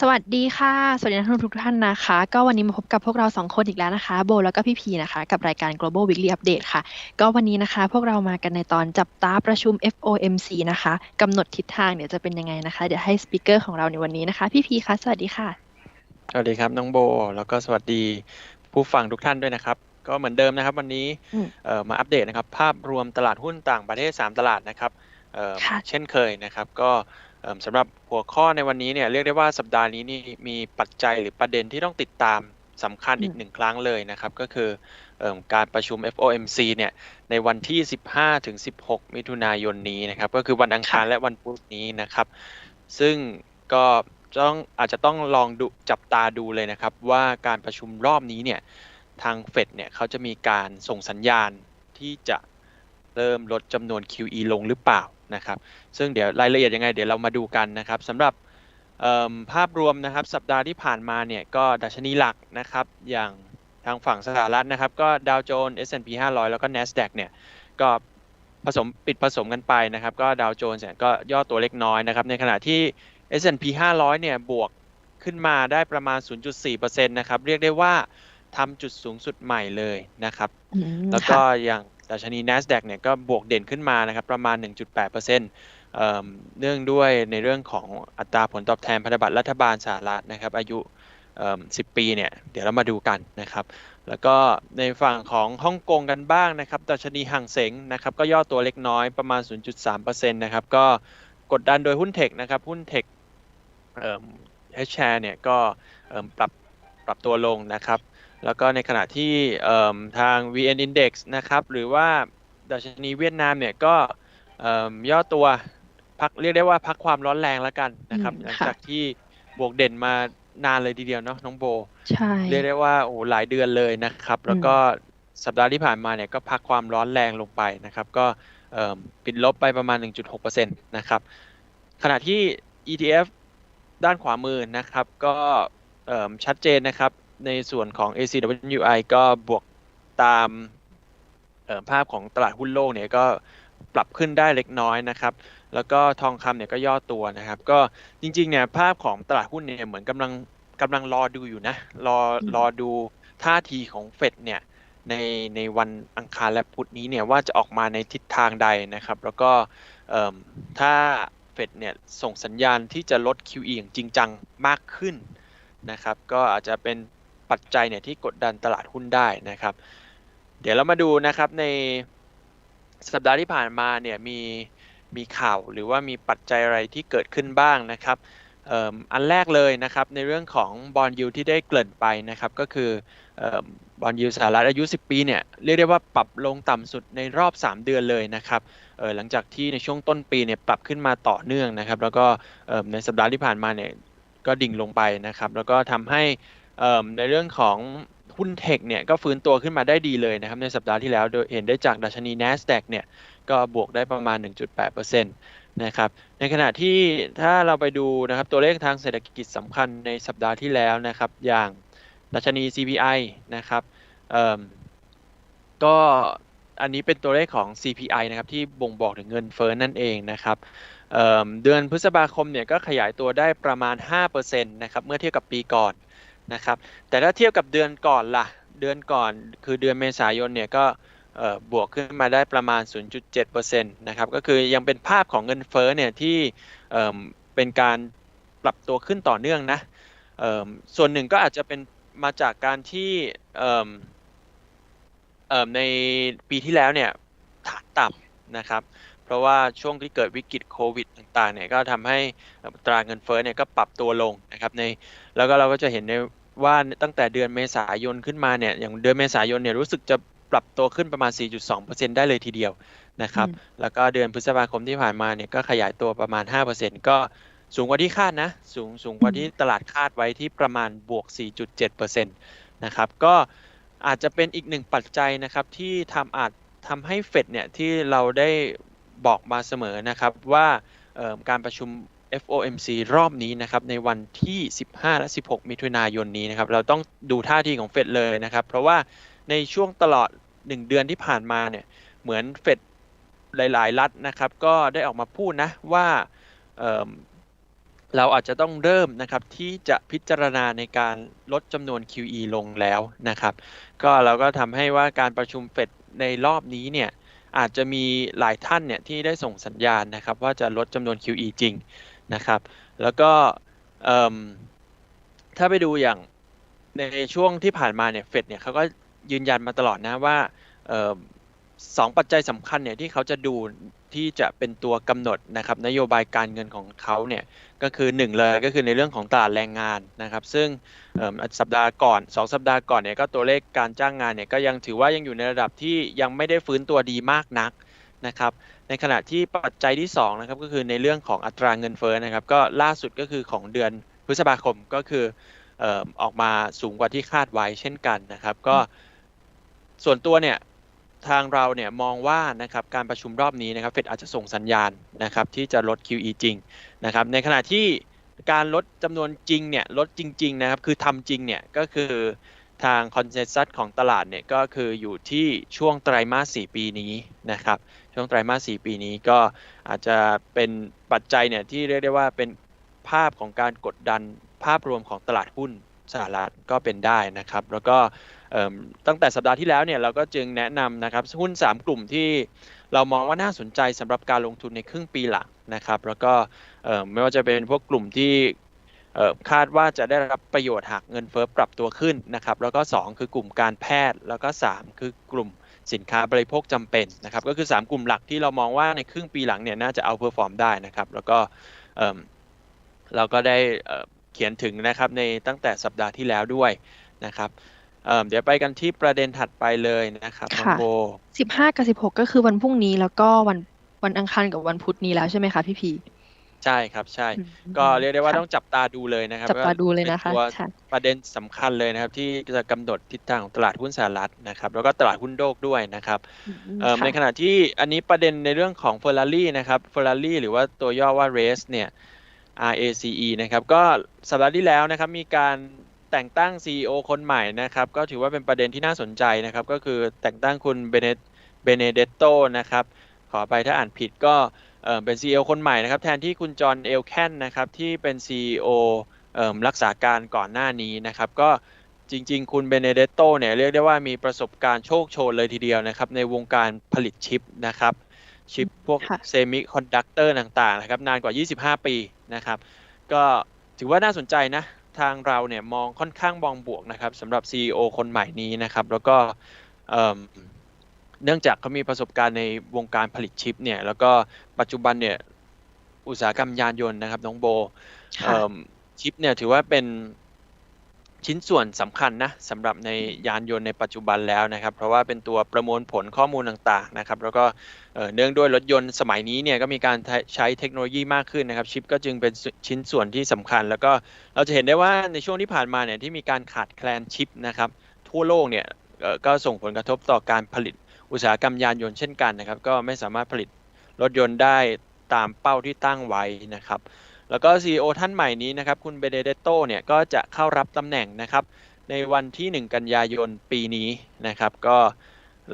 สวัสดีค่ะ สวัสดีนักลงทุนทุกท่านนะคะ ก็วันนี้มาพบกับพวกเราสองคนอีกแล้วนะคะ โบแล้วก็พี่พีนะคะ กับรายการ global weekly update ค่ะ ก็วันนี้นะคะ พวกเรามากันในตอนจับตาประชุม FOMC นะคะกำหนดทิศทางเนี่ยจะเป็นยังไงนะคะ เดี๋ยวให้สปิเกอร์ของเราในวันนี้นะคะ พี่พีคะ สวัสดีค่ะ สวัสดีครับน้องโบ แล้วก็สวัสดีผู้ฟังทุกท่านด้วยนะครับ ก็เหมือนเดิมนะครับ วันนี้อืมเอ่อมาอัปเดตนะครับ ภาพรวมตลาดหุ้นต่างประเทศ 3 ตลาดนะครับเอ่อค่ะเช่นเคยนะครับ ก็เอิ่ม สำหรับหัวข้อในวันนี้เนี่ยเรียกได้ว่าสัปดาห์นี้นี่มีปัจจัยหรือประเด็นที่ต้องติดตามสำคัญอีกหนึ่งครั้งเลยนะครับ ก็คือเอิ่มการประชุม FOMC เนี่ยในวันที่ 15ถึง16 มิถุนายนนี้นะครับ ก็คือวันอังคารค่ะและวันพุธนี้นะครับ ซึ่งก็ต้องอาจจะต้องลองดูจับตาดูเลยนะครับ ว่าการประชุมรอบนี้เนี่ยทางเฟดเนี่ยเขาจะมีการส่งสัญญาณที่จะ เริ่มลดจำนวน QE ลงหรือเปล่านะครับ ซึ่งเดี๋ยวรายละเอียดยังไง เดี๋ยวเรามาดูกันนะครับสำหรับเอิ่มภาพรวมนะครับสัปดาห์ที่ผ่านมาเนี่ยก็ดัชนีหลักนะครับอย่างทางฝั่งสหรัฐนะครับ ก็ดาวโจนส์ S&P 500 แล้วก็ NASDAQ เนี่ยก็ผสมปิดผสมกันไปนะครับ ก็ดาวโจนส์เนี่ยก็ย่อตัวเล็กน้อยนะครับ ในขณะที่ S&P 500 เนี่ยบวกขึ้นมาได้ประมาณ 0.4%นะครับ เรียกได้ว่าทำจุดสูงสุดใหม่เลยนะครับอืมแล้วก็ค่ะอย่าง ดัชนี NASDAQ เนี่ยก็บวกเด่นขึ้นมานะครับประมาณ 1.8%เอ่อเนื่องด้วยในเรื่องของอัตราผลตอบแทนพันธบัตรรัฐบาลสหรัฐนะครับอายุ10 ปีเนี่ยเดี๋ยวเรามาดูกันนะครับแล้วก็ในฝั่งของฮ่องกงกันบ้างนะครับดัชนีห่างเสงนะครับก็ย่อตัวเล็กน้อยประมาณ 0.3%นะครับก็กดดันโดยหุ้นเทคนะครับหุ้นเทคเอ่อ H share เนี่ยก็ปรับปรับตัวลงนะครับ แล้วก็ในขณะที่เอิ่มทาง VN Index นะครับ หรือว่าดัชนีเวียดนามเนี่ยก็เอิ่มย่อตัวพักเรียกได้ว่าพักความร้อนแรงแล้วกันนะครับอืมหลังค่ะจากที่บวกเด่นมานานเลยทีเดียวเนาะน้องโบใช่เรียกได้ว่าโอ้โหหลายเดือนเลยนะครับ แล้วก็สัปดาห์ที่ผ่านมาเนี่ยก็พักความร้อนแรงลงไปนะครับ ก็เอิ่มปิดลบไปประมาณ 1.6%นะครับขณะที่ ETF ด้านขวามือนะครับ ก็เอิ่มชัดเจนนะครับ ในส่วนของ ACWI ก็บวกตามเอ่อภาพของตลาดหุ้นโลกเนี่ยก็ปรับขึ้นได้เล็กน้อยนะครับ แล้วก็ทองคำเนี่ยก็ย่อตัวนะครับ ก็จริงๆเนี่ยภาพของตลาดหุ้นเนี่ยเหมือนกำลังกำลังรอดูอยู่นะ รอรอดูท่าทีของเฟดเนี่ยในในวันอังคารและพุธนี้เนี่ยว่าจะออกมาในทิศทางใดนะครับ แล้วก็เอิ่มถ้าเฟดเนี่ยส่งสัญญาณที่จะลด QE อย่างจริงจังมากขึ้นนะครับ ก็อาจจะเป็น ปัจจัยเนี่ยที่กดดันตลาดหุ้นได้นะครับ เดี๋ยวเรามาดูนะครับในสัปดาห์ที่ผ่านมาเนี่ยมีมีข่าวหรือว่ามีปัจจัยอะไรที่เกิดขึ้นบ้างนะครับอ,อันแรกเลยนะครับในเรื่องของบอลยูที่ได้เกริ่นไปนะครับก็คือบอลยูสหรัฐอายุ 10 ปีเนี่ยเรียกได้ว่าปรับลงต่ำสุดในรอบ 3 เดือนเลยนะครับหลังจากที่ในช่วงต้นปีเนี่ยปรับขึ้นมาต่อเนื่องนะครับแล้วก็ในสัปดาห์ที่ผ่านมาเนี่ยก็ดิ่งลงไปนะครับแล้วก็ทำให้ ในเรื่องของหุ้นเทคเนี่ยก็ฟื้นตัวขึ้นมาได้ดีเลยนะครับในสัปดาห์ที่แล้วโดยเห็นได้จากดัชนี NASDAQ เนี่ยก็บวกได้ประมาณ 1.8%นะครับในขณะที่ถ้าเราไปดูนะครับตัวเลขทางเศรษฐกิจสำคัญในสัปดาห์ที่แล้วนะครับอย่างดัชนี CPI นะครับก็อันนี้เป็นตัวเลขของ CPI นะครับที่บ่งบอกถึงเงินเฟ้อนั่นเองนะครับเเดือนพฤษภาคมเนี่ยก็ขยายตัวได้ประมาณ 5%นะครับเมื่อเทียบกับปีก่อน นะครับ แต่ถ้าเทียบกับเดือนก่อนล่ะ เดือนก่อนคือเดือนเมษายนเนี่ยก็บวกขึ้นมาได้ประมาณ 0.7%นะครับ ก็คือยังเป็นภาพของเงินเฟ้อเนี่ยที่เอิ่มเป็นการปรับตัวขึ้นต่อเนื่องนะส่วนหนึ่งก็อาจจะเป็นมาจากการที่ในปีที่แล้วเนี่ยฐานต่ำนะครับ เพราะว่าช่วงที่เกิดวิกฤตโควิดต่างๆเนี่ยก็ทำให้ตราเงินเฟ้อเนี่ยก็ปรับตัวลงนะครับในแล้วก็เราก็จะเห็นใน ว่าตั้งแต่เดือนเมษายนขึ้นมาเนี่ยอย่างเดือนเมษายนเนี่ยรู้สึกจะปรับตัวขึ้นประมาณ 4.2%ได้เลยทีเดียวนะครับอืมแล้วก็เดือนพฤษภาคมที่ผ่านมาเนี่ยก็ขยายตัวประมาณ 5%ก็สูงกว่าที่คาดนะ สูงสูงกว่าที่ตลาดคาดไว้ที่ประมาณบวก 4.7%นะครับก็อาจจะเป็นอีกหนึ่งปัจจัยนะครับที่ทำอาจทำให้เฟดเนี่ยที่เราได้บอกมาเสมอนะครับว่าเอ่อการประชุม FOMC รอบนี้นะครับในวันที่ 15 และ 16 มิถุนายนนี้นะครับเราต้องดูท่าทีของเฟดเลยนะครับเพราะว่าในช่วงตลอด 1 เดือนที่ผ่านมาเนี่ยเหมือนเฟดหลาย ๆ รัฐนะครับก็ได้ออกมาพูดนะว่าเเราอาจจะต้องเริ่มนะครับที่จะพิจารณาในการลดจำนวน QE ลงแล้วนะครับก็เราก็ทำให้ว่าการประชุมเฟดในรอบนี้เนี่ยอาจจะมีหลายท่านเนี่ยที่ได้ส่งสัญญาณนะครับว่าจะลดจำนวน QE จริง นะครับ แล้วก็ถ้าไปดูอย่างในช่วงที่ผ่านมาเนี่ยเฟดเนี่ยเขาก็ยืนยันมาตลอดนะว่าสองปัจจัยสำคัญเนี่ยที่เขาจะดูที่จะเป็นตัวกำหนดนะครับนโยบายการเงินของเขาเนี่ยก็คือ1เลยก็คือในเรื่องของตลาดแรงงานนะครับ ซึ่งสัปดาห์ก่อน 2 สัปดาห์ก่อนเนี่ยก็ตัวเลขการจ้างงานเนี่ยก็ยังถือว่ายังอยู่ในระดับที่ยังไม่ได้ฟื้นตัวดีมากนัก นะครับ ในขณะที่ปัจจัยที่2นะครับก็คือในเรื่องของอัตราเงินเฟ้อนะครับ ก็ล่าสุดก็คือของเดือนพฤษภาคมก็คือออกมาสูงกว่าที่คาดไว้เช่นกันนะครับ ก็ส่วนตัวเนี่ยทางเราเนี่ยมองว่านะครับการประชุมรอบนี้นะครับเฟดอาจจะส่งสัญญาณนะครับที่จะลด QE จริงนะครับในขณะที่การลดจำนวนจริงเนี่ยลดจริง ๆ นะครับ คือทำจริงเนี่ยก็คือ ทางคอนเซนแซสของตลาดเนี่ยก็คืออยู่ที่ช่วงไตรมาส 4 ปีนี้นะครับ ช่วงไตรมาส 4 ปีนี้ก็อาจจะเป็นปัจจัยเนี่ยที่เรียกได้ว่าเป็นภาพของการกดดันภาพรวมของตลาดหุ้นสหรัฐก็เป็นได้นะครับ แล้วก็ตั้งแต่สัปดาห์ที่แล้วเนี่ยเราก็จึงแนะนำนะครับหุ้น 3 กลุ่มที่เรามองว่าน่าสนใจสำหรับการลงทุนในครึ่งปีหลังนะครับ แล้วก็ไม่ว่าจะเป็นพวกกลุ่มที่ คาดว่าจะได้รับประโยชน์หากเงินเฟ้อปรับตัวขึ้นนะครับแล้วก็ 2 คือกลุ่มการแพทย์แล้วก็ 3 คือกลุ่มสินค้าบริโภคจำเป็นนะครับก็คือ 3 กลุ่มหลักที่เรามองว่าในครึ่งปีหลังเนี่ยน่าจะเอาเพอร์ฟอร์มได้นะครับแล้วก็เราก็ได้เขียนถึงนะครับในตั้งแต่สัปดาห์ที่แล้วด้วยนะครับเดี๋ยวไปกันที่ประเด็นถัดไปเลยนะครับน้องโบสิบห้ากับสิบหกก็คือวันพรุ่งนี้แล้วก็วันวันอังคารกับวันพุธนี้แล้วใช่ไหมคะพี่พี ใช่ครับใช่ ก็เรียกได้ว่าต้องจับตาดูเลยนะครับจับตาดูเลยนะคะตัวประเด็นสำคัญเลยนะครับ ที่จะกำหนดทิศทางของตลาดหุ้นสหรัฐนะครับ แล้วก็ตลาดหุ้นโลกด้วยนะครับในขณะที่อันนี้ประเด็นในเรื่องของเฟอร์รารี่นะครับเฟอร์รารี่หรือว่าตัวย่อว่าเรสเนี่ย RACE นะครับ ก็สัปดาห์ที่แล้วนะครับ มีการแต่งตั้ง CEO คนใหม่นะครับ ก็ถือว่าเป็นประเด็นที่น่าสนใจนะครับ ก็คือแต่งตั้งคุณเบเนเบเนเดตโตนะครับ ขอไปถ้าอ่านผิดก็ เป็น CEO คนใหม่นะครับ แทนที่คุณจอห์นเอลแคนนะครับที่เป็น CEO รักษาการก่อนหน้านี้นะครับ ก็จริง ๆ คุณเบเนเดตโตเนี่ยเรียกได้ว่ามีประสบการณ์โชคโชนเลยทีเดียวนะครับ ในวงการผลิตชิปนะครับ ชิปพวกเซมิคอนดักเตอร์ต่างๆนะครับ นานกว่า 25 ปีนะครับ ก็ถือว่าน่าสนใจนะ ทางเราเนี่ยมองค่อนข้างมองบวกนะครับสำหรับ CEO คนใหม่นี้นะครับ แล้วก็ เนื่องจากเขามีประสบการณ์ในวงการผลิตชิปเนี่ย แล้วก็ปัจจุบันเนี่ยอุตสาหกรรมยานยนต์นะครับน้องโบชิปเนี่ยถือว่าเป็นชิ้นส่วนสำคัญนะสำหรับในยานยนต์ในปัจจุบันแล้วนะครับ เพราะว่าเป็นตัวประมวลผลข้อมูลต่างๆนะครับ แล้วก็เนื่องด้วยรถยนต์สมัยนี้เนี่ยก็มีการใช้เทคโนโลยีมากขึ้นนะครับ ชิปก็จึงเป็นชิ้นส่วนที่สำคัญ แล้วก็เราจะเห็นได้ว่าในช่วงที่ผ่านมาเนี่ยที่มีการขาดแคลนชิปนะครับ ทั่วโลกเนี่ยก็ส่งผลกระทบต่อการผลิต อุตสาหกรรมยานยนต์เช่นกันนะครับ ก็ไม่สามารถผลิตรถยนต์ได้ตามเป้าที่ตั้งไว้นะครับ แล้วก็ CEO ท่านใหม่นี้นะครับ คุณเบเดเดโตเนี่ยก็จะเข้ารับตำแหน่งนะครับ ในวันที่ 1 กันยายนปีนี้นะครับ ก็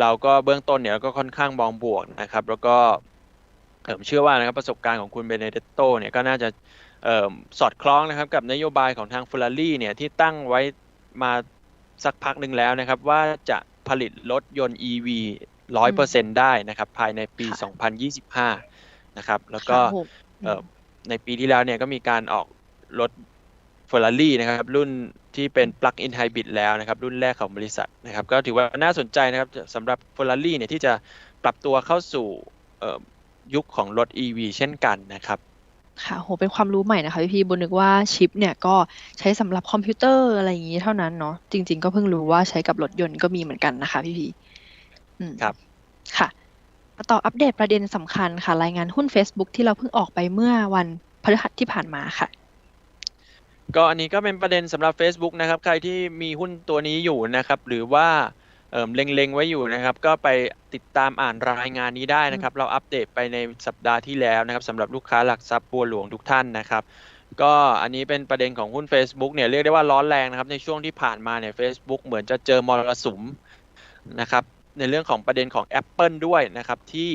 เราก็เบื้องต้นเนี่ยก็ค่อนข้างมองบวกนะครับ แล้วก็ผมเชื่อว่านะครับประสบการณ์ของคุณเบเนเดโตเนี่ยก็น่าจะสอดคล้องนะครับกับนโยบายของทางฟอร์รารี่เนี่ยที่ตั้งไว้มาสักพักหนึ่งแล้วนะครับ ว่าจะ ผลิตรถยนต์ EV ร้อยเปอร์เซ็นได้นะครับ ภายในปี 2025 นะครับ แล้วก็ในปีที่แล้วเนี่ยก็มีการออกรถเฟอร์รารี่นะครับ รุ่นที่เป็น plug-in hybrid แล้วนะครับ รุ่นแรกของบริษัทนะครับ ก็ถือว่าน่าสนใจนะครับสำหรับเฟอร์รารี่เนี่ยที่จะปรับตัวเข้าสู่ยุคของรถ EV เช่นกันนะครับ ค่ะ โห เป็นความรู้ใหม่นะคะพี่พีบนนึกว่าชิปเนี่ยก็ใช้สำหรับคอมพิวเตอร์อะไรอย่างนี้เท่านั้นเนาะ จริง ๆ ก็เพิ่งรู้ว่าใช้กับรถยนต์ก็มีเหมือนกันนะคะ พี่พีครับ ค่ะต่ออัปเดตประเด็นสำคัญค่ะ รายงานหุ้น Facebook ที่เราเพิ่งออกไปเมื่อวันพฤหัสที่ผ่านมาค่ะก็อันนี้ก็เป็นประเด็นสำหรับ Facebook นะครับ ใครที่มีหุ้นตัวนี้อยู่นะครับ หรือว่า เล็งๆไว้อยู่นะครับ ก็ไปติดตามอ่านรายงานนี้ได้นะครับ เราอัปเดตไปในสัปดาห์ที่แล้วนะครับสำหรับลูกค้าหลักทรัพย์บัวหลวงทุกท่านนะครับ ก็อันนี้เป็นประเด็นของหุ้น Facebook เนี่ยเรียกได้ว่าร้อนแรงนะครับ ในช่วงที่ผ่านมาเนี่ย Facebook เหมือนจะเจอมรสุมนะครับ ในเรื่องของประเด็นของ Apple ด้วยนะครับที่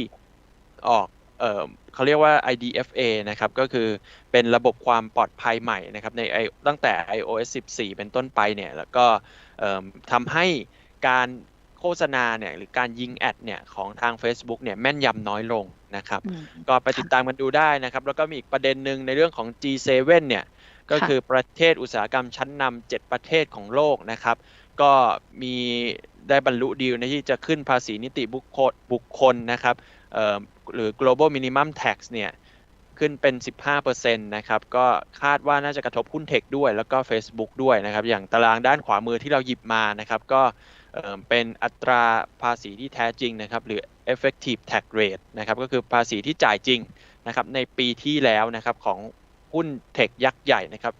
ออกเอ่อเขาเรียกว่า IDFA นะครับ ก็คือเป็นระบบความปลอดภัยใหม่นะครับในตั้งแต่ iOS 14 เป็นต้นไปเนี่ย แล้วก็ทำให้ การโฆษณาเนี่ยหรือการยิงแอดเนี่ยของทาง Facebook เนี่ยแม่นยำน้อยลงนะครับ ก็ไปติดตามกันดูได้นะครับ แล้วก็มีอีกประเด็นหนึ่งในเรื่องของ G7 เนี่ยก็คือประเทศอุตสาหกรรมชั้นนำ7ประเทศของโลกนะครับ ก็มีได้บรรลุดีลในที่จะขึ้นภาษีนิติบุคคลบุคคลนะครับหรือ global minimum tax เนี่ยขึ้นเป็น 15%นะครับ ก็คาดว่าน่าจะกระทบหุ้นเทคด้วย แล้วก็ Facebook ด้วยนะครับ อย่างตารางด้านขวามือที่เราหยิบมานะครับ ก็ เป็นอัตราภาษีที่แท้จริงนะครับหรือ effective tax rate นะครับก็คือภาษีที่จ่ายจริงนะครับในปีที่แล้วนะครับของหุ้นเทคยักษ์ใหญ่นะครับ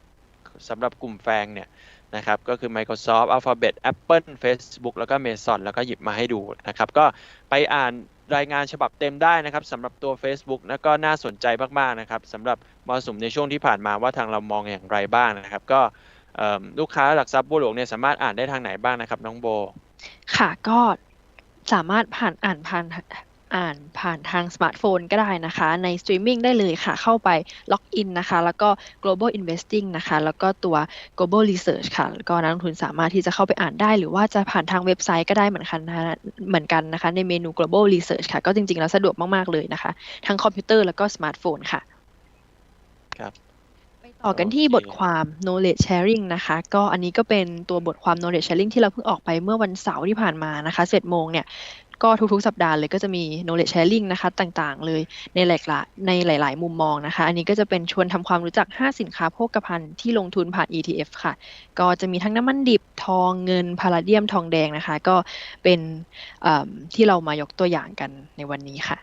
สำหรับกลุ่มแฟงเนี่ยนะครับก็คือ Microsoft Alphabet Apple Facebook แล้วก็ Meta แล้วก็หยิบมาให้ดูนะครับก็ไปอ่านรายงานฉบับเต็มได้นะครับสำหรับตัว Facebook แล้วก็น่าสนใจมาก ๆ นะครับสำหรับมรสุมในช่วงที่ผ่านมาว่าทางเรามองอย่างไรบ้างนะครับ ก็ลูกค้าหลักทรัพย์บัวหลวงเนี่ยสามารถอ่านได้ทางไหนบ้างนะครับน้องโบ ค่ะ ก็สามารถผ่านอ่านผ่านอ่านผ่านทางสมาร์ทโฟนก็ได้นะคะ ในสตรีมมิ่งได้เลยค่ะ เข้าไปล็อกอินนะคะ แล้วก็ global investing นะคะ แล้วก็ตัว global research ค่ะ แล้วก็นักลงทุนสามารถที่จะเข้าไปอ่านได้ หรือว่าจะผ่านทางเว็บไซต์ก็ได้เหมือนกันนะเหมือนกันนะคะ ในเมนู global research ค่ะ ก็จริงๆ แล้วสะดวกมาก ๆ เลยนะคะ ทั้งคอมพิวเตอร์แล้วก็สมาร์ทโฟนค่ะ ครับ ต่อกันที่บทความ knowledge sharing นะคะ ก็อันนี้ก็เป็นตัวบทความ knowledge sharing ที่เราเพิ่งออกไปเมื่อวันเสาร์ที่ผ่านมานะคะเสร็จโมงเนี่ยก็ทุกๆ สัปดาห์เลยก็จะมี knowledge sharing นะคะ ต่างๆ เลยในหลายๆในหลาย ๆ มุมมองนะคะ อันนี้ก็จะเป็นชวนทำความรู้จัก 5 สินค้าโภคภัณฑ์ที่ลงทุนผ่าน ETF ค่ะ ก็จะมีทั้งน้ำมันดิบทองเงินพาราเดียมทองแดงนะคะ ก็เป็นที่เรามายกตัวอย่างกันในวันนี้ค่ะ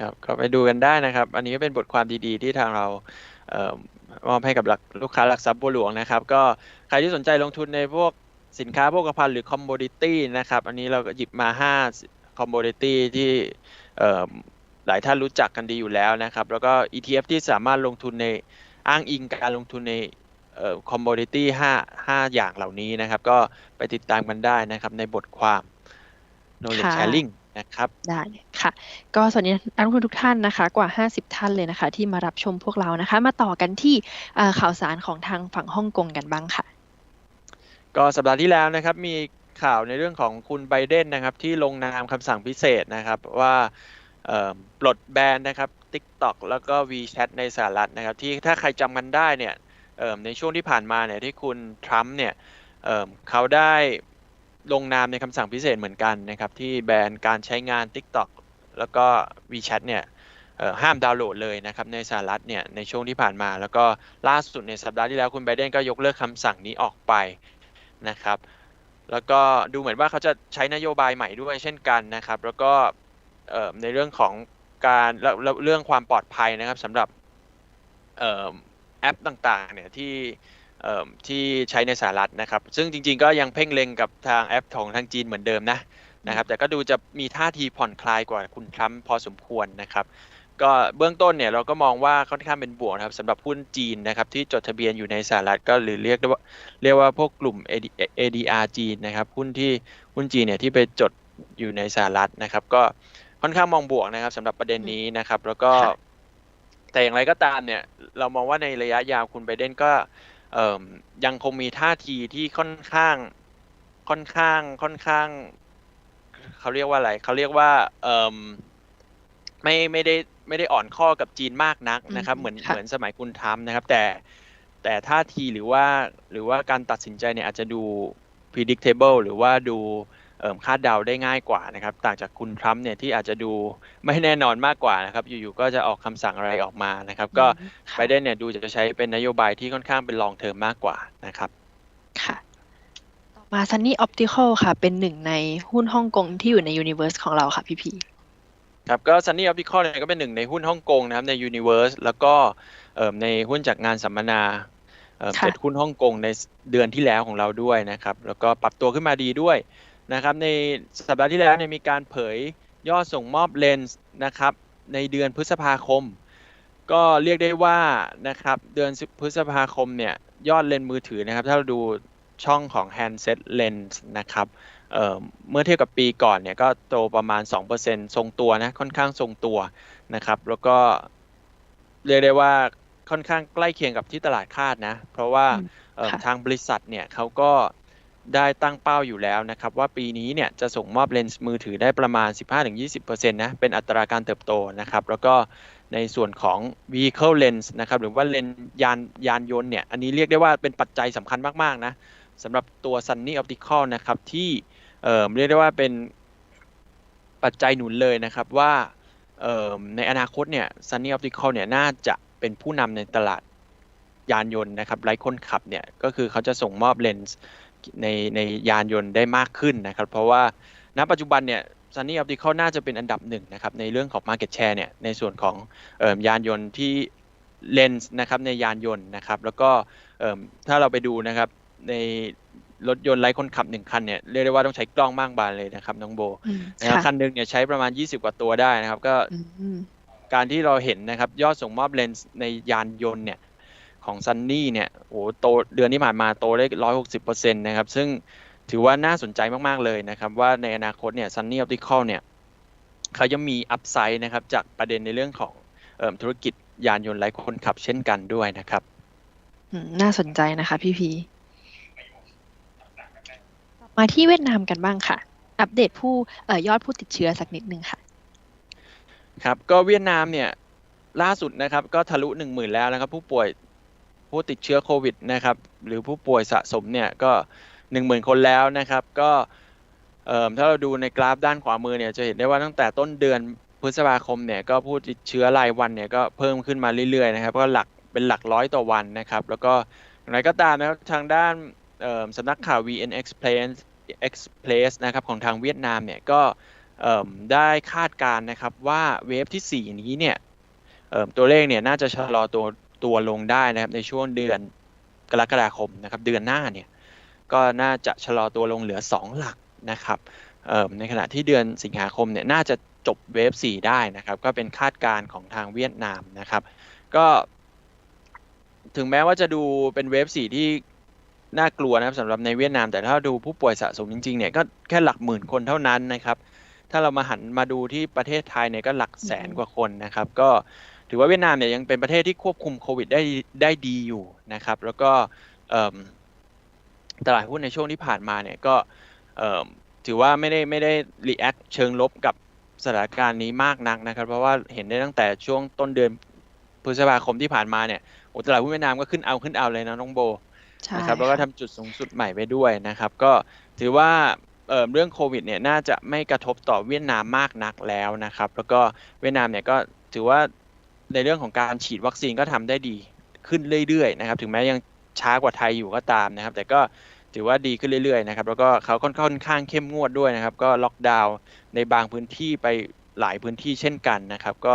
ครับก็ไปดูกันได้นะครับ อันนี้ก็เป็นบทความดีๆ ที่ทางเรา มอบให้กับลูกค้าหลักทรัพย์บัวหลวงนะครับ ก็ใครที่สนใจลงทุนในพวกสินค้าโภคภัณฑ์หรือคอมโมดิตี้นะครับ อันนี้เราก็หยิบมา 5 คอมโมดิตี้ที่หลายท่านรู้จักกันดีอยู่แล้วนะครับ แล้วก็ ETF ที่สามารถลงทุนในอ้างอิงการลงทุนในคอมโมดิตี้ห้าห้าอย่างเหล่านี้นะครับ ก็ไปติดตามกันได้นะครับในบทความ knowledge sharing นะครับ ได้ค่ะ ก็สวัสดีนักลงทุนทุกท่านนะคะ กว่า 50 ท่านเลยนะคะ ที่มารับชมพวกเรานะคะ มาต่อกันที่ข่าวสารของทางฝั่งฮ่องกงกันบ้างค่ะ ก็สัปดาห์ที่แล้วนะครับมีข่าวในเรื่องของคุณไบเดนนะครับ ที่ลงนามคำสั่งพิเศษนะครับว่าปลดแบนนะครับ TikTok แล้วก็ WeChat ในสหรัฐนะครับ ที่ถ้าใครจำกันได้เนี่ยในช่วงที่ผ่านมาเนี่ยที่คุณทรัมป์เนี่ยเขาได้ ลงนามในคำสั่งพิเศษเหมือนกันนะครับ ที่แบนการใช้งาน TikTok แล้วก็ WeChat เนี่ยห้ามดาวน์โหลดเลยนะครับในสหรัฐเนี่ยในช่วงที่ผ่านมา แล้วก็ล่าสุดในสัปดาห์ที่แล้วคุณไบเดนก็ยกเลิกคำสั่งนี้ออกไปนะครับ แล้วก็ดูเหมือนว่าเขาจะใช้นโยบายใหม่ด้วยเช่นกันนะครับ แล้วก็ในเรื่องของการเรื่องความปลอดภัยนะครับสำหรับแอปต่างๆเนี่ยที่ ที่ใช้ในสหรัฐนะครับ ซึ่งจริงๆก็ยังเพ่งเล็งกับทางแอปของทางจีนเหมือนเดิมนะนะครับแต่ก็ดูจะมีท่าทีผ่อนคลายกว่าคุณทรัมป์พอสมควรนะครับก็เบื้องต้นเนี่ยเราก็มองว่าค่อนข้างเป็นบวกนะครับสำหรับหุ้นจีนนะครับที่จดทะเบียนอยู่ในสหรัฐก็หรือเรียกว่าเรียกว่าพวกกลุ่ม ADR จีนนะครับหุ้นที่หุ้นจีนเนี่ยที่ไปจดอยู่ในสหรัฐนะครับ ก็ค่อนข้างมองบวกนะครับสำหรับประเด็นนี้นะครับ แล้วก็แต่อย่างไรก็ตามเนี่ยเรามองว่าในระยะยาวคุณไบเดนก็ ยังคงมีท่าทีที่ค่อนข้าง ค่อนข้าง ค่อนข้าง เขาเรียกว่าอะไร เขาเรียกว่าไม่ไม่ได้ไม่ได้อ่อนข้อกับจีนมากนักนะครับ เหมือนเหมือนสมัยคุณทรัมป์นะครับ แต่แต่ท่าทีหรือว่าหรือว่าการตัดสินใจเนี่ยอาจจะดู predictable หรือว่าดู คาดเดาได้ง่ายกว่านะครับต่างจากคุณทรัมป์เนี่ยที่อาจจะดูไม่แน่นอนมากกว่านะครับอยู่ๆก็จะออกคำสั่งอะไรออกมานะครับก็ไบเดนเนี่ยดูจะใช้เป็นนโยบายที่ค่อนข้างเป็นลองเทอมมากกว่านะครับค่ะต่อมา Sunny Optical ค่ะ เป็นหนึ่งในหุ้นฮ่องกงที่อยู่ใน Universe ของเราค่ะพี่พีครับก็ Sunny Optical เนี่ยก็เป็นหนึ่งในหุ้นฮ่องกงนะครับใน Universe แล้วก็ในหุ้นจากงานสัมมนาเปิดหุ้นฮ่องกงในเดือนที่แล้วของเราด้วยนะครับ แล้วก็ปรับตัวขึ้นมาดีด้วย นะครับในสัปดาห์ที่แล้วเนี่ยมีการเผยยอดส่งมอบเลนส์นะครับในเดือนพฤษภาคม ก็เรียกได้ว่านะครับเดือนพฤษภาคมเนี่ยยอดเลนส์มือถือนะครับ ถ้าเราดูช่องของ handset lens นะครับเอ่อเมื่อเทียบกับปีก่อนเนี่ยก็โตประมาณ 2%ทรงตัวนะค่อนข้างทรงตัวนะครับ แล้วก็เรียกได้ว่าค่อนข้างใกล้เคียงกับที่ตลาดคาดนะ เพราะว่าอืมเอ่อค่ะทางบริษัทเนี่ยเขาก็ ได้ตั้งเป้าอยู่แล้วนะครับ ว่าปีนี้เนี่ยจะส่งมอบเลนส์มือถือได้ประมาณ 15-20%นะเป็นอัตราการเติบโตนะครับ แล้วก็ในส่วนของ vehicle lens นะครับ หรือว่าเลนส์ยานยานยนต์เนี่ย อันนี้เรียกได้ว่าเป็นปัจจัยสำคัญมาก ๆ นะสำหรับตัว Sunny Optical นะครับ ที่เอ่อเรียกได้ว่าเป็นปัจจัยหนุนเลยนะครับว่าเอ่อในอนาคตเนี่ย Sunny Optical เนี่ยน่าจะเป็นผู้นำในตลาดยานยนต์นะครับไร้คนขับเนี่ย ก็คือเขาจะส่งมอบเลนส์ ในในยานยนต์ได้มากขึ้นนะครับ เพราะว่าณปัจจุบันเนี่ย Sunny Optical น่าจะเป็นอันดับหนึ่งนะครับในเรื่องของ Market Share เนี่ยในส่วนของเอ่อยานยนต์ที่เลนส์นะครับในยานยนต์นะครับ แล้วก็เอิ่มถ้าเราไปดูนะครับในรถยนต์ไร้คนขับหนึ่งคันเนี่ยเรียกได้ว่าต้องใช้กล้องมากบานเลยนะครับน้องโบอืมนะครับค่ะคันหนึ่งเนี่ยใช้ประมาณ 20 กว่าตัวได้นะครับ ก็อืมการที่เราเห็นนะครับยอดส่งมอบเลนส์ในยานยนต์เนี่ย ของซันนี่เนี่ยโอ้โหโตเดือนที่ผ่านมาโตได้ร้อยหกสิบเปอร์เซ็นต์นะครับ ซึ่งถือว่าน่าสนใจมาก ๆ เลยนะครับ ว่าในอนาคตเนี่ยซันนี่ออปติคอลเนี่ยเขาจะมีอัพไซด์นะครับ จากประเด็นในเรื่องของเอิ่มธุรกิจยานยนต์ไร้คนขับเช่นกันด้วยนะครับอืมน่าสนใจนะคะพี่พีมาที่เวียดนามกันบ้างค่ะ อัปเดตผู้เอ่อยอดผู้ติดเชื้อสักนิดนึงค่ะ ครับ ก็เวียดนามเนี่ยล่าสุดนะครับก็ทะลุ 1 0,000 แล้วนะครับ ผู้ป่วย ผู้ติดเชื้อโควิดนะครับหรือผู้ป่วยสะสมเนี่ยก็ 10,000 คนแล้วนะครับ ก็ถ้าเราดูในกราฟด้านขวามือเนี่ยจะเห็นได้ว่าตั้งแต่ต้นเดือนพฤษภาคมเนี่ยก็ผู้ติดเชื้อรายวันเนี่ยก็เพิ่มขึ้นมาเรื่อยๆนะครับก็หลักเป็นหลักร้อยต่อวันนะครับ แล้วก็อย่างไรก็ตามนะครับทางด้านสำนักข่าว VN Express Express นะครับของทางเวียดนามเนี่ยก็ได้คาดการณ์นะครับว่าเวฟที่ 4 นี้เนี่ยตัวเลขเนี่ยน่าจะชะลอตัว ตัวลงได้นะครับในช่วงเดือนกรกฎาคมนะครับเดือนหน้าเนี่ยก็น่าจะชะลอตัวลงเหลือ 2 หลักนะครับในขณะที่เดือนสิงหาคมเนี่ยน่าจะจบเวฟ4ได้นะครับก็เป็นคาดการณ์ของทางเวียดนามนะครับ ก็ถึงแม้ว่าจะดูเป็นเวฟ4ที่น่ากลัวนะครับสำหรับในเวียดนาม แต่ถ้าดูผู้ป่วยสะสมจริงๆเนี่ยก็แค่หลักหมื่นคนเท่านั้นนะครับ ถ้าเรามาหันมาดูที่ประเทศไทยเนี่ยก็หลักแสนกว่าคนนะครับ ก็ ถือว่าเวียดนามเนี่ยยังเป็นประเทศที่ควบคุมโควิดได้ได้ดีอยู่นะครับ แล้วก็เอิ่มตลาดหุ้นในช่วงที่ผ่านมาเนี่ยก็เอิ่มถือว่าไม่ได้ไม่ได้รีแอคเชิงลบกับสถานการณ์นี้มากนักนะครับ เพราะว่าเห็นได้ตั้งแต่ช่วงต้นเดือนพฤษภาคมที่ผ่านมาเนี่ยโอ้ตลาดหุ้นเวียดนามก็ขึ้นเอาขึ้นเอาเลยนะน้องโบใช่นะครับแล้วก็ค่ะทำจุดสูงสุดใหม่ไปด้วยนะครับ ก็ถือว่าเอ่อเรื่องโควิดเนี่ยน่าจะไม่กระทบต่อเวียดนามมากนักแล้วนะครับ แล้วก็เวียดนามเนี่ยก็ถือว่า ในเรื่องของการฉีดวัคซีนก็ทำได้ดีขึ้นเรื่อยๆนะครับ ถึงแม้ยังช้ากว่าไทยอยู่ก็ตามนะครับ แต่ก็ถือว่าดีขึ้นเรื่อยๆนะครับแล้วก็เขาค่อนค่อนข้างเข้มงวดด้วยนะครับ ก็ล็อกดาวน์ในบางพื้นที่ไปหลายพื้นที่เช่นกันนะครับ ก็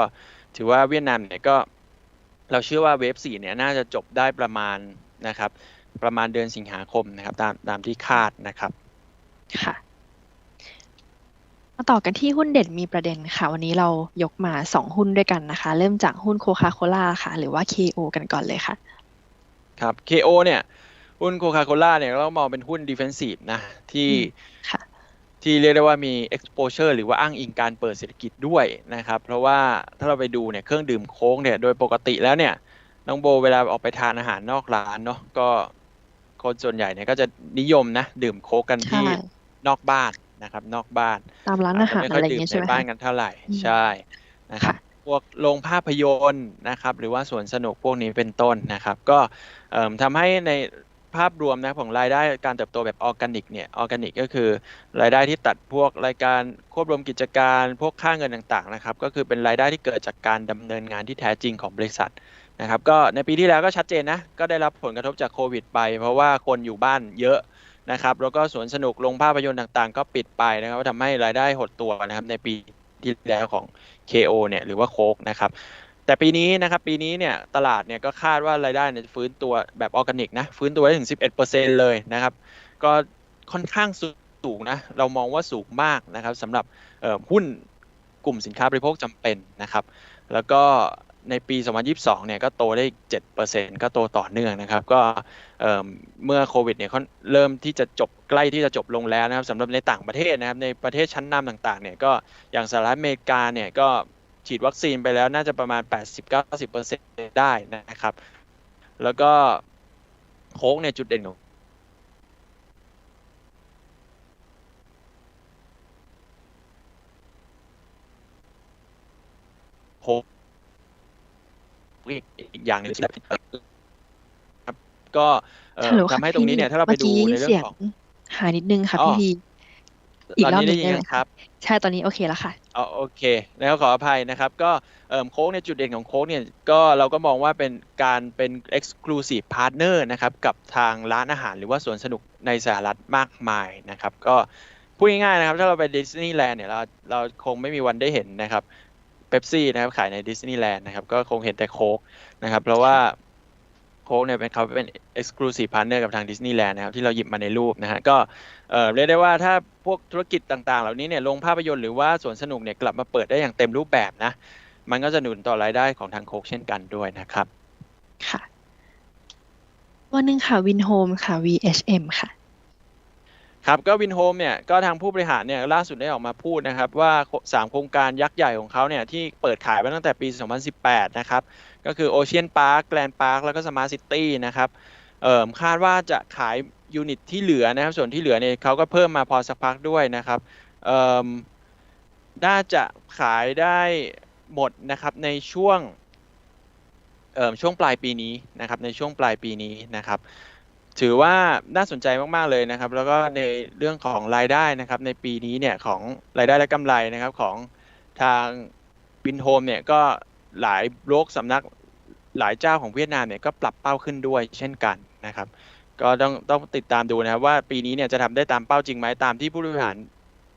ถือว่าเวียดนามเนี่ยก็ เราเชื่อว่าเวฟสี่เนี่ยน่าจะจบได้ประมาณนะครับ ประมาณเดือนสิงหาคมนะครับ ตามตามที่คาดนะครับ ค่ะ มาต่อกันที่หุ้นเด่นมีประเด็นค่ะ วันนี้เรายกมาสองหุ้นด้วยกันนะคะ เริ่มจากหุ้นโคคาโคล่าค่ะ หรือว่า KO กันก่อนเลยค่ะ ครับ KO เนี่ย หุ้นโคคาโคล่าเนี่ยเรามองเป็นหุ้น defensive นะที่อืมค่ะที่เรียกได้ว่ามี exposure หรือว่าอ้างอิงการเปิดเศรษฐกิจด้วยนะครับ เพราะว่าถ้าเราไปดูเนี่ยเครื่องดื่มโค้กเนี่ยโดยปกติแล้วเนี่ยน้องโบเวลาออกไปทานอาหารนอกร้านเนาะก็คนส่วนใหญ่เนี่ยก็จะนิยมนะ ดื่มโค้กกันที่ใช่นอกบ้าน นะครับ นอกบ้านตามร้านอาหารจจอะไรม่อย่างค่เงี้ยใช่ไหมดื่ในบ้านคะกันเท่าไหร่อืมใช่นะครับค่ะพวกโรงภาพยนตร์นะครับ หรือว่าสวนสนุกพวกนี้เป็นต้นนะครับ ก็เอิ่มทำให้ในภาพรวมนะของรายได้การเติบโตแบบออร์แกนิกเนี่ยออร์แกนิกก็คือ รายได้ที่ตัดพวกรายการควบรวมกิจการพวกค่าเงินต่างๆนะครับ ก็คือเป็นรายได้ที่เกิดจากการดำเนินงานที่แท้จริงของบริษัทนะครับ ก็ในปีที่แล้วก็ชัดเจนนะ ก็ได้รับผลกระทบจากโควิดไป เพราะว่าคนอยู่บ้านเยอะ นะครับแล้วก็สวนสนุกโรงภาพยนตร์ต่างๆ ก็ปิดไปนะครับทำให้รายได้หดตัวนะครับในปีที่แล้วของ KO เนี่ยหรือว่าโคกนะครับแต่ปีนี้นะครับปีนี้เนี่ยตลาดเนี่ยก็คาดว่ารายได้เนี่ยฟื้นตัวแบบออร์แกนิกนะฟื้นตัวได้ถึง 11%เลยนะครับก็ค่อนข้างสูงนะเรามองว่าสูงมากนะครับสำหรับหุ้นกลุ่มสินค้าบริโภคจำเป็นนะครับ แล้วก็ ในปี 2022 เนี่ยก็โตได้ 7%ก็โตต่อเนื่องนะครับ ก็เมื่อโควิดเนี่ยเขาเริ่มที่จะจบใกล้ที่จะจบลงแล้วนะครับสำหรับในต่างประเทศนะครับ ในประเทศชั้นนำต่างๆ เนี่ยก็อย่างสหรัฐอเมริกาเนี่ยก็ฉีดวัคซีนไปแล้วน่าจะประมาณ 80-90%ได้นะครับ แล้วก็โค้กเนี่ยจุดเด่นของโค้ก อีกอย่างหนึ่งครับ ก็ทำให้ตรงนี้เนี่ย ถ้าเราไปดูในเรื่องของหานิดนึงค่ะพี่พีอีกรอบหนึ่งได้ไหมครับ ใช่ตอนนี้โอเคแล้วค่ะอ๋อโอเค แล้วขออภัยนะครับ ก็โค้กในจุดเด่นของโค้กเนี่ยก็เราก็มองว่าเป็นการเป็น exclusive partner นะครับ กับทางร้านอาหารหรือว่าสวนสนุกในสหรัฐมากมายนะครับ ก็พูดง่ายๆนะครับ ถ้าเราไปดิสนีย์แลนด์เนี่ยเราเราคงไม่มีวันได้เห็นนะครับ เบปซี่นะครับขายในดิสนีย์แลนด์นะครับก็คงเห็นแต่โค้กนะครับเพราะว่าโค้กเนี่ยเป็นเขาเป็น exclusive partner กับทางดิสนีย์แลนด์นะครับที่เราหยิบมาในรูปนะฮะก็เรียกได้ว่าถ้าพวกธุรกิจต่างๆ เหล่านี้เนี่ยลงภาพยนตร์หรือว่าสวนสนุกเนี่ยกลับมาเปิดได้อย่างเต็มรูปแบบนะมันก็จะหนุนต่อรายได้ของทางโค้กเช่นกันด้วยนะครับ ค่ะ วันหนึ่งค่ะวินโฮมค่ะ VHM ค่ะ ครับก็วินโฮมเนี่ยก็ทางผู้บริหารเนี่ยล่าสุดได้ออกมาพูดนะครับว่า 3 โครงการยักษ์ใหญ่ของเขาเนี่ยที่เปิดขายมาตั้งแต่ปี 2018 นะครับ ก็คือโอเชียนพาร์คแกลนพาร์คแล้วก็สมาร์ทซิตี้นะครับเอ่อคาดว่าจะขายยูนิตที่เหลือนะครับ ส่วนที่เหลือเนี่ยเขาก็เพิ่มมาพอสักพักด้วยนะครับเอ่อน่าจะขายได้หมดนะครับในช่วงเอ่อช่วงปลายปีนี้นะครับในช่วงปลายปีนี้นะครับ ถือว่าน่าสนใจมาก ๆ เลยนะครับ แล้วก็ในเรื่องของรายได้นะครับ ในปีนี้เนี่ยของรายได้และกำไรนะครับของทางบินโฮมเนี่ยก็หลายโลกสำนักหลายเจ้าของเวียดนามเนี่ยก็ปรับเป้าขึ้นด้วยเช่นกันนะครับ ก็ต้องต้องติดตามดูนะครับว่าปีนี้เนี่ยจะทำได้ตามเป้าจริงไหมตามที่ผู้บริหาร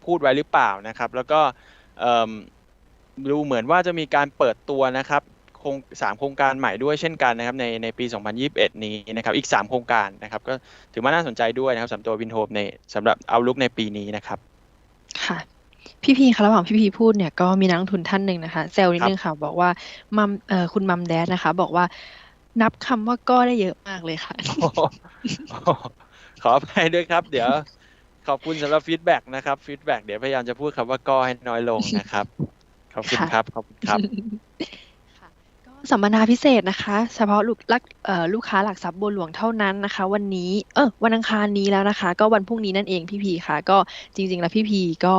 พูดไว้หรือเปล่านะครับ แล้วก็ดูเหมือนว่าจะมีการเปิดตัวนะครับ ครงสามโครงการใหม่ด้วยเช่นกันนะครับในในปี 2021 นี้นะครับอีก 3 โครงการนะครับก็ถือว่าน่าสนใจด้วยนะครับสำหรับตัววินโฮมในสำหรับเอาลุกในปีนี้นะครับค่ะพี่พีคะระหว่างพี่พีพูดเนี่ยก็มีนักลงทุนท่านหนึ่งนะคะเซลล์นิดนึงค่ะบอกว่ามัมเอ่อคุณมัมแดดนะคะ บอกว่านับคำว่าก็ได้เยอะมากเลยค่ะ ขออภัยด้วยครับ เดี๋ยวขอบคุณสำหรับฟีดแบ็กนะครับฟีดแบ็กเดี๋ยวพยายามจะพูดคำว่าก็ให้น้อยลงนะครับ ขอบคุณครับ ขอบคุณครับ สัมมนาพิเศษนะคะ เฉพาะลูกลักลูกค้าหลักทรัพย์บัวหลวงเท่านั้นนะคะ วันนี้เออวันอังคารนี้แล้วนะคะ ก็วันพรุ่งนี้นั่นเองพี่พีค่ะ ก็จริง ๆ แล้วพี่พีก็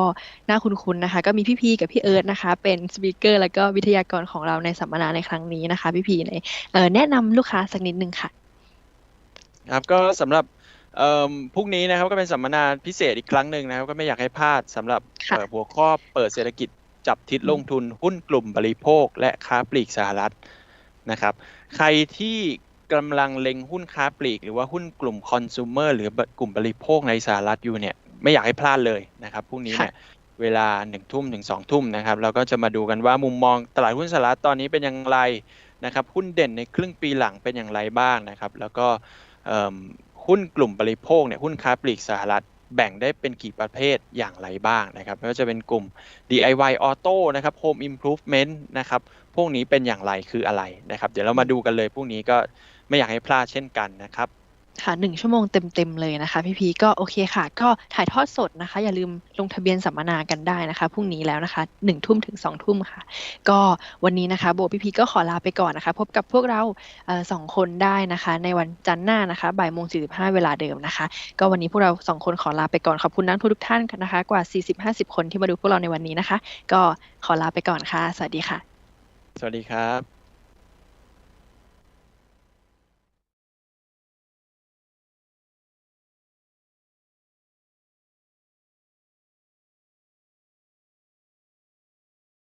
น่าคุ้นๆนะคะ ก็มีพี่พีกับพี่เอิร์ธนะคะ เป็นสปีกเกอร์แล้วก็วิทยากรของเราในสัมมนาในครั้งนี้นะคะ พี่พีในแนะนำลูกค้าสักนิดนึงค่ะ ครับก็สำหรับพรุ่งนี้นะครับก็เป็นสัมมนาพิเศษอีกครั้งหนึ่งนะครับ ก็ไม่อยากให้พลาดสำหรับหัวข้อเปิดเศรษฐกิจ จับทิศลงทุนหุ้นกลุ่มบริโภค และค้าปลีกสหรัฐนะครับ ใครที่กำลังเล็งหุ้นค้าปลีก หรือว่าหุ้นกลุ่มคอน sumer หรือกลุ่มบริโภคในสหรัฐอยู่เนี่ยไม่อยากให้พลาดเลยนะครับพรุ่งนี้เนี่ยเวลาหนึ่งทุ่มถึงสองทุ่มนะครับเราก็จะมาดูกันว่ามุมมองตลาดหุ้นสหรัฐตอนนี้เป็นอย่างไรนะครับหุ้นเด่นในครึ่งปีหลังเป็นอย่างไรบ้างนะครับ แล้วก็หุ้นกลุ่มบริโภคเนี่ยหุ้นค้าปลีกสหรัฐ แบ่งได้เป็นกี่ประเภทอย่างไรบ้างนะครับไม่ว่าจะเป็นกลุ่ม DIY Auto นะครับ Home Improvement นะครับพวกนี้เป็นอย่างไรคืออะไรนะครับ เดี๋ยวเรามาดูกันเลยพวกนี้ก็ไม่อยากให้พลาดเช่นกันนะครับ ค่ะหนึ่งชั่วโมงเต็มๆเลยนะคะ พี่พีก็โอเคค่ะ ก็ถ่ายทอดสดนะคะ อย่าลืมลงทะเบียนสัมมนากันได้นะคะพรุ่งนี้แล้วนะคะหนึ่งทุ่มถึงสองทุ่มค่ะ ก็วันนี้นะคะ โบพี่พีก็ขอลาไปก่อนนะคะ พบกับพวกเราสองคนได้นะคะ ในวันจันทร์หน้านะคะบ่ายโมงสี่สิบห้าเวลาเดิมนะคะ ก็วันนี้พวกเราสองคนขอลาไปก่อนขอบคุณนักทุกท่านนะคะ กว่าสี่สิบห้าสิบคนที่มาดูพวกเราในวันนี้นะคะ ก็ขอลาไปก่อนค่ะ สวัสดีค่ะ สวัสดีครับ